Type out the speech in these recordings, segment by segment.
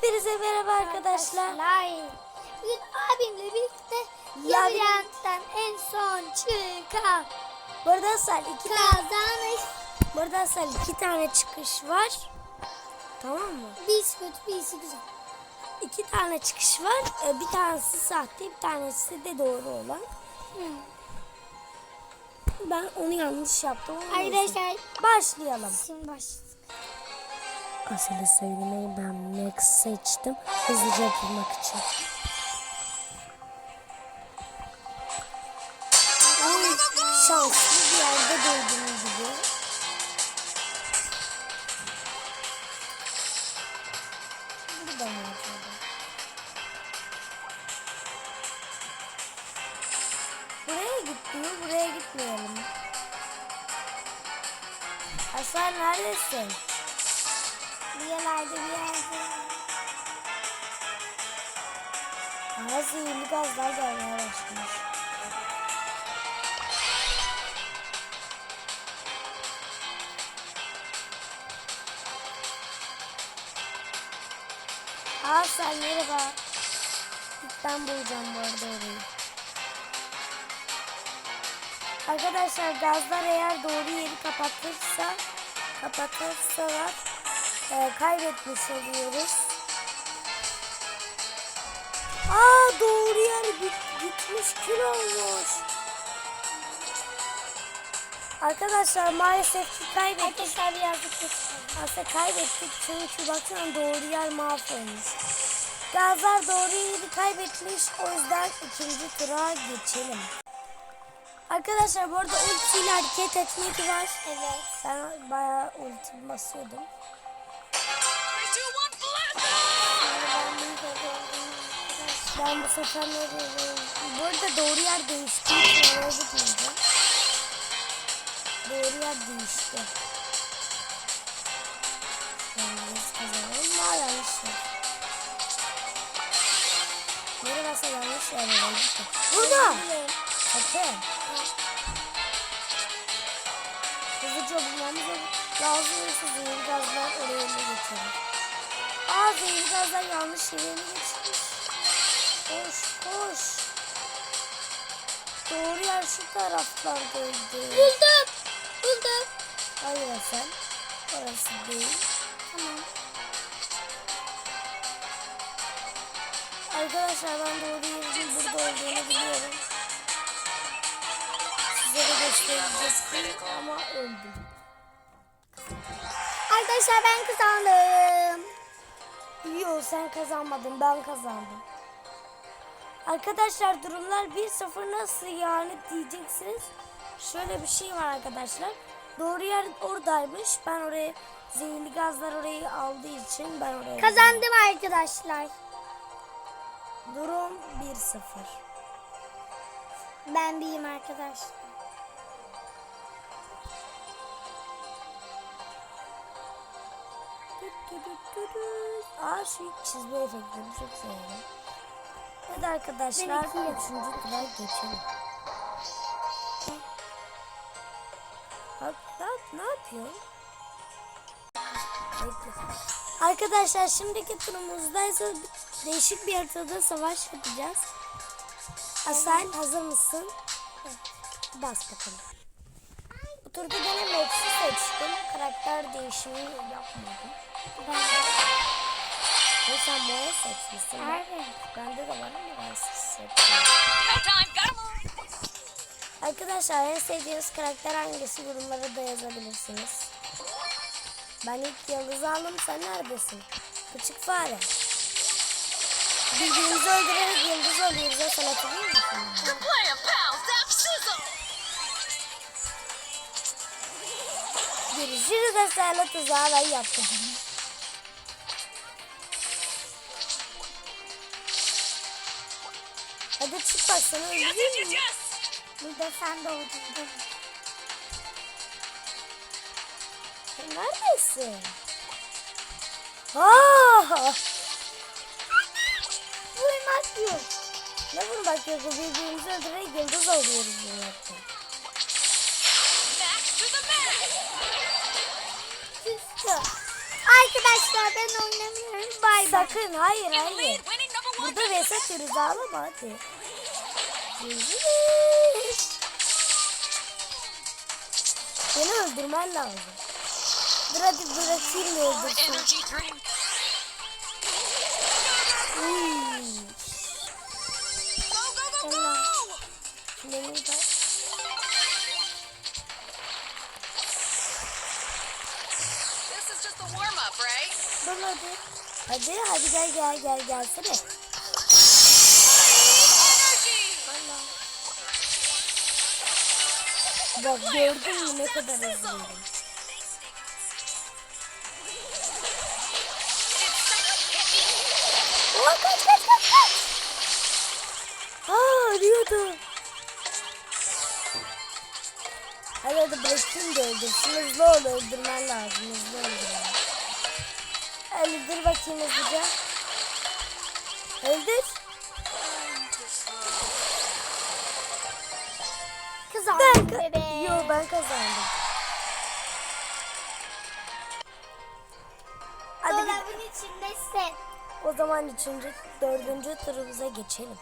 Hepinize merhaba arkadaşlar. Bugün abimle birlikte Labirent. labirentten en son çıkan Burada sel iki tane, kazanış. burada sel iki tane çıkış var. Tamam mı? Birisi kötü birisi güzel. İki tane çıkış var. Ee, Bir tanesi sahte, bir tanesi de doğru olan. Ben onu yanlış yaptım. neyse. Arkadaşlar başlayalım. şimdi başladık. Aslında söylemeyi ben Max seçtim. Hızlıca yapılmak için. Oy, şanslı bir yerde doğduğum gibi. Burada mı acaba? Buraya gitmiyor, buraya gitmeyelim. Aslan neredesin? Yerlerde bir yerde. Aha zehirli gazlar gelmeye başlamış. Aa sen merhaba. Ben bulacağım bu arada orayı. Arkadaşlar gazlar eğer doğru yeri kapatırsa kapatırsalar e, kaybetmiş oluyoruz. Aa doğru yer git, gitmiş kül olmuş. Arkadaşlar maalesef ki kaybettik. Arkadaşlar birazcık Aslında kaybettik çünkü baksana doğru yer mahvolmuş. Gazlar doğru yeri kaybetmiş o yüzden ikinci tura geçelim. Arkadaşlar bu arada ultiyle hareket etmek var. Evet. Ben bayağı ulti basıyordum. Ben bu sefer nereye Bu arada doğru yer değişti. Oraya gitmeyeceğim. Doğru yer değişti. Yalnız kazanalım. Aa yanlış yer. Nereye basa yanlış yer. Burada. Sakın. Hızlıca bulmamız lazım. Yoksa zehirli gazlar oraya geçirir. Aa zehirli gazlar yanlış yere ele geçirmiş. Koş koş. Doğru yer şu taraflardaydı. Buldum. Buldum. Hayır sen. Orası değil. Tamam. Arkadaşlar ben doğru yerin burada olduğunu biliyorum. Size de göstereceğim ama öldüm. Arkadaşlar ben kazandım. Yok sen kazanmadın ben kazandım. Arkadaşlar durumlar 1-0 nasıl yani diyeceksiniz. Şöyle bir şey var arkadaşlar. Doğru yer oradaymış. Ben oraya zehirli gazlar orayı aldığı için ben oraya Kazandım arkadaşlar. Durum 1-0. Ben biriyim arkadaşlar. Aa şu çizme efektini çok seviyorum. Hadi arkadaşlar üçüncü tura geçelim. Bak ne, ne yapıyor? Bekle. Arkadaşlar şimdiki turumuzdaysa değişik bir haritada savaş yapacağız. Asel hazır mısın? Bas bakalım. Bu turda gene Max'i seçtim. Karakter değişimi yapmadım. Ben Ve sen Moya seçmişsin. Evet. Bende de var ama ben move. Arkadaşlar en sevdiğiniz karakter hangisi yorumlara da yazabilirsiniz. Ben ilk yıldız aldım sen neredesin? Küçük fare. Birbirimizi öldürerek yıldız alıyoruz ya sen hatırlıyor musun? Görüşürüz Eser'le tuzağı ben yaptım. Hadi çık bak sana öldüreyim mi? Burada sen de oldun. Sen neredesin? Aa! Vurmak yok. Ne vurmak yok? Birbirimizi öldürerek yıldız the max. Küstü. Arkadaşlar ben oynamıyorum. Bay bay. Sakın hayır hayır. Burada vs atıyoruz ağlama hadi. Görüşürüz. Beni öldürmen lazım. Dur hadi bırakayım da öldürsün. Benim de. Dur hadi. Hadi hadi gel gel gel gelsene. Bak gördün mü ne kadar hızlıydım. Oha kaç kaç kaç kaç. Aa arıyordu. Hadi hadi bırakayım da öldürsün. Hızlı ol öldürmen lazım. Hızlı öldürmen. Öldür bakayım hızlıca. Öldür. Kazandım. Hadi bir- Dolabın içindesin. o zaman üçüncü, dördüncü turumuza geçelim.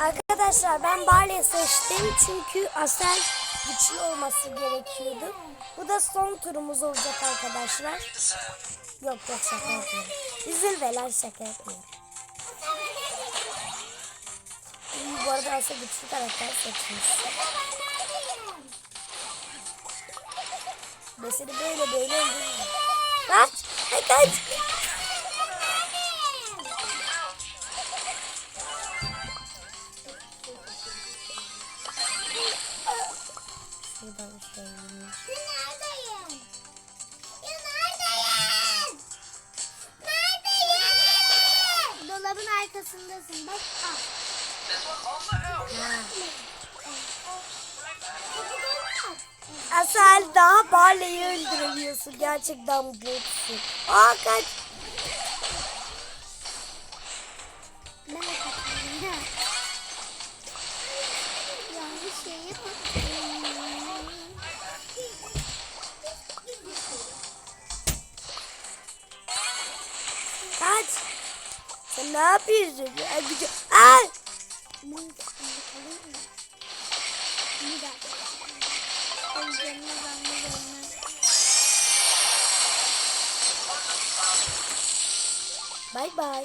Arkadaşlar ben Barley seçtim çünkü Asel güçlü olması gerekiyordu. Bu da son turumuz olacak arkadaşlar. Yok yok şaka yapıyorum. Üzülme lan şaka yapıyorum. İyi, bu arada Asel güçlü karakter seçmiş. Seni böyle böyle öldürürüm. Kaç! Kaç! Barley'i öldüremiyorsun. Gerçekten botsun. Aa kaç. Ben de. Yanlış şey. Kaç. Sen ne yapıyorsun? Ya, gücü- Ay. Bye bye.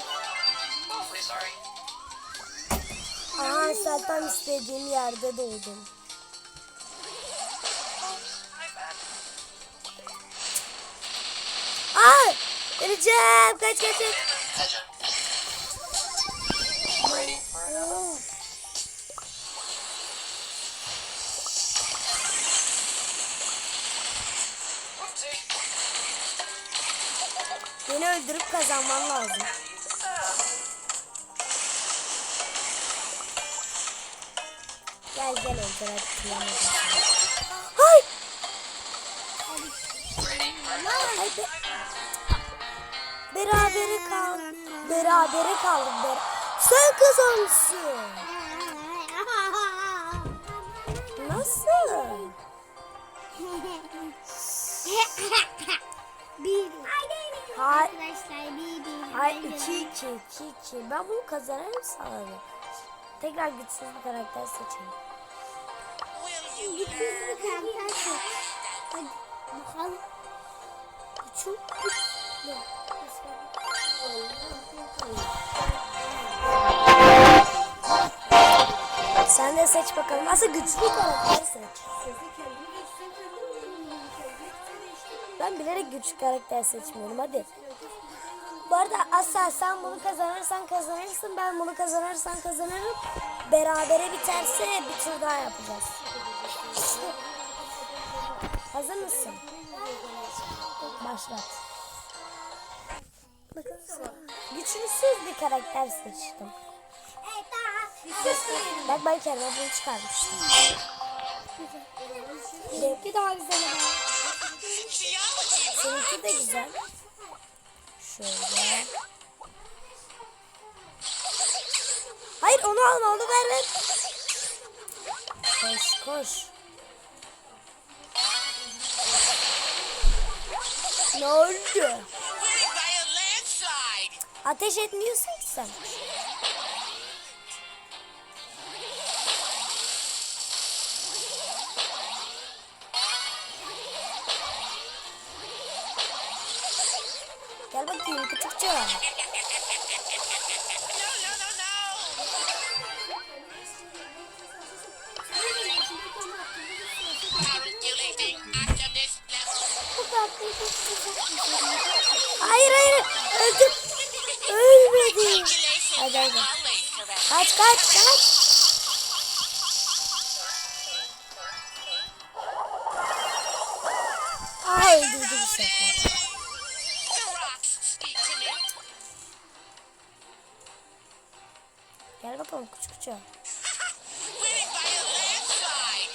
Awfully sorry. Aha tam istediğim yerde bad. Ay. Öleceğim. Kaç kaç kaç. Beni öldürüp kazanman lazım. Gel gel öldür hadi. Hay. Be. Berabere kal. Berabere kaldık. Ber Sen kazanmışsın. Nasıl? bir. Hay. Arkadaşlar bir bir. Hay 2 2 2 2. Ben bunu kazanırım sanırım. Tekrar güçsüz bir karakter seçeyim. Güçsüz bir karakter seç. Hadi bakalım. Çok güçlü. Sen de seç bakalım. Aslında güçlü karakter seç. Ben bilerek güçlü karakter seçmiyorum. Hadi. Bu arada Asel sen bunu kazanırsan kazanırsın. Ben bunu kazanırsam kazanırım. Berabere biterse bir tur daha yapacağız. Hazır mısın? Başlat. Güçlüsüz bir karakter seçtim. Bak ben kendime bunu çıkarmıştım. Benimki daha güzel. Seninki de güzel. Şöyle. Hayır onu alma onu ver ver. Koş koş. Ne oldu? Ateş etmiyorsun ki sen. çok güzel. Hayır hayır öldüm. Ölmedim. Hadi hadi. Kaç kaç kaç. Aa öldürdü bu sefer. Gel bakalım küçükçe. Winning by a landslide.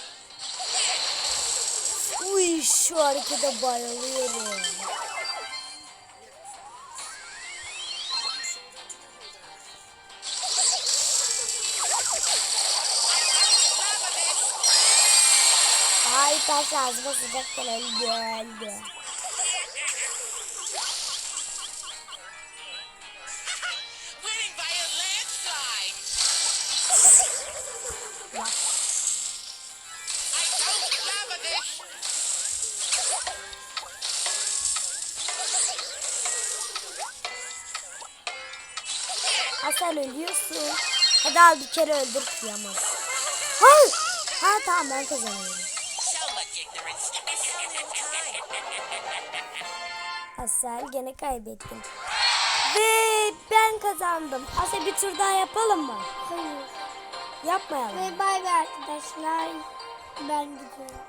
Uy şu harekete bayılıyorum. Ay taş ağzıma sıcak gelen geldi. Sen ölüyorsun. Hadi al bir kere öldür kıyamam. Ha, ha tamam ben kazanıyorum. Asel gene kaybettim. Ve ben kazandım. Asel bir tur daha yapalım mı? Hayır. Yapmayalım. Ve bay bay arkadaşlar. Ben gidiyorum.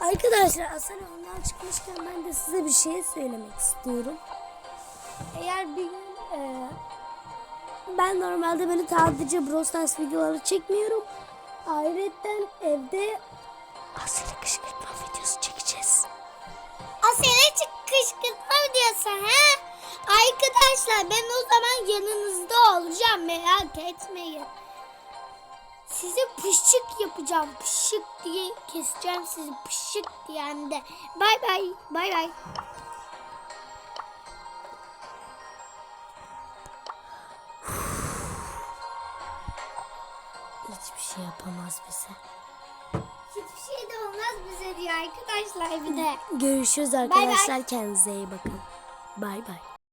Arkadaşlar Asel ondan çıkmışken ben de size bir şey söylemek istiyorum. Eğer bir gün e, ben normalde böyle sadece Brawl Stars videoları çekmiyorum. Ayrıca evde Asel'e kışkırtma videosu çekeceğiz. Çık kışkırtma diyorsun ha? Arkadaşlar ben o zaman yanınızda olacağım merak etmeyin. Size pışık yapacağım. Pışık diye keseceğim sizi. Pışık diyen de. Bay bay. Bay bay. Şey yapamaz bize. Hiçbir şey de olmaz bize diyor arkadaşlar bir de. Görüşürüz arkadaşlar. Kendinize iyi bakın. Bay bay.